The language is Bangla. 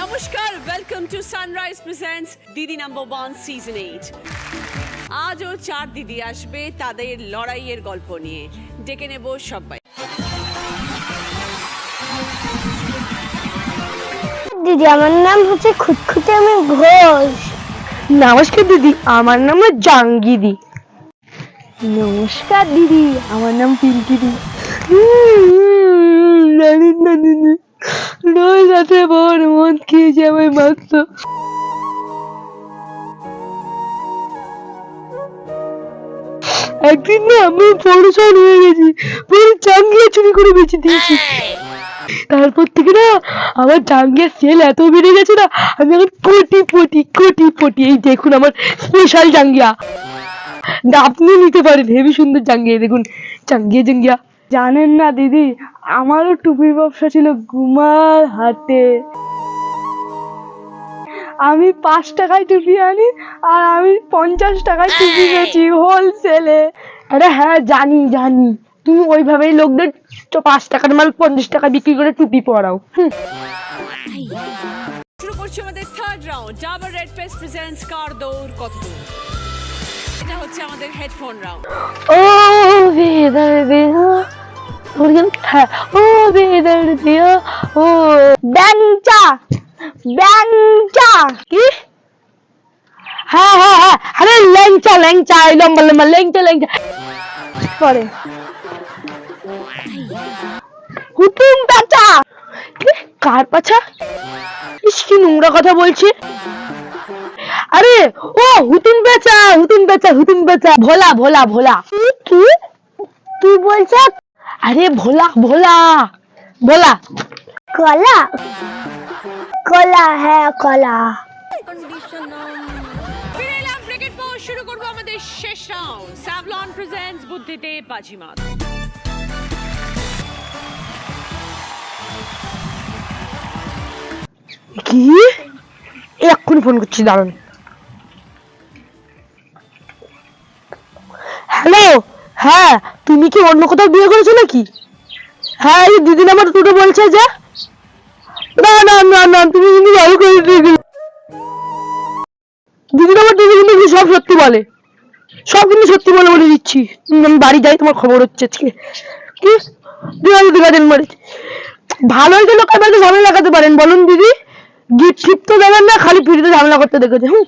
নমস্কার welcome to Sunrise presents Didi number one season eight আজও চার দিদি আসবে তাদের লড়াইয়ের গল্প নিয়ে ডেকে নেব সবাই দিদি আমার নাম হচ্ছে খুঁতখুঁতে আমি ঘোষ নমস্কার দিদি আমার নাম জাঙ্গিদি নমস্কার দিদি আমার নাম পিঙ্কি দি জানেন না দিদি রোজ রাতে বর একদিন না আমি পড়শন হয়ে গেছি পুরো চাঙ্গিয়ে চুরি করে বেঁচে দিয়েছি। তারপর থেকে না আমার জাঙ্গের সেল এত বেড়ে গেছে না, আমি এখন কোটি কোটি কোটি কোটি এই দেখুন আমার স্পেশাল জাঙ্গিয়া। আপনি নিতে পারেন, হেভি সুন্দর জাঙ্গিয়া দেখুন, জাঙ্গিয়া জাঙ্গিয়া। জানেন না দিদি আমারও টুপির ব্যবসা ছিল গুমার হাটে আমি পাঁচ টাকায় টুপি আনি আর আমি পঞ্চাশ টাকায় টুপি বেচি হোলসেলে আরে হ্যাঁ জানি জানি। তুমি ওইভাবেই লোকদের তো পাঁচ টাকার মাল পঞ্চাশ টাকা বিক্রি করে টুপি পরাও। শুরু করছি আমাদের third round double red pace presents কার দৌড় কত এটা হচ্ছে আমাদের হেডফোন রাউন্ড ও বেদর দিও ও বেদর দিও ও ব্যাংচা ব্যাংচা। কি? পাচা? কার পাছা? ইস, কি নোংরা কথা বলছে। আরে, ও, হুতুম বেচা হুতুম বেচা হুতুম বেচা। ভোলা ভোলা ভোলা। কি তুই বলছ? আরে ভোলা ভোলা ভোলা। কলা? কলা হ্যাঁ কলা। শুরু করব আমাদের শেষ রাউন্ড স্যাভলন প্রেজেন্টস বুদ্ধিতে বাজিমাত। কি? এক্ষুনি ফোন করছি দাঁড়ান হ্যালো হ্যাঁ তুমি কি অন্য কোথাও বিয়ে করেছ নাকি? হ্যাঁ এই দিদি আমার দুটো বলছে, যে। না না না না, তুমি কিন্তু ভালো করে দিদি আমার দিদি কিন্তু সব সত্যি বলে। সব কিন্তু সত্যি বলে বলে দিচ্ছি। আমি বাড়ি যাই, তোমার খবর হচ্ছে আজকে। কি? দিদি দিঘাদেন মারি ভালো হয়েছে লোকের বাড়িতে ঝামেলা লাগাতে পারেন। বলুন দিদি গিফট ফিফট তো দেবেন না, খালি ফিরিতে ঝামেলা করতে দেখেছে। হুম।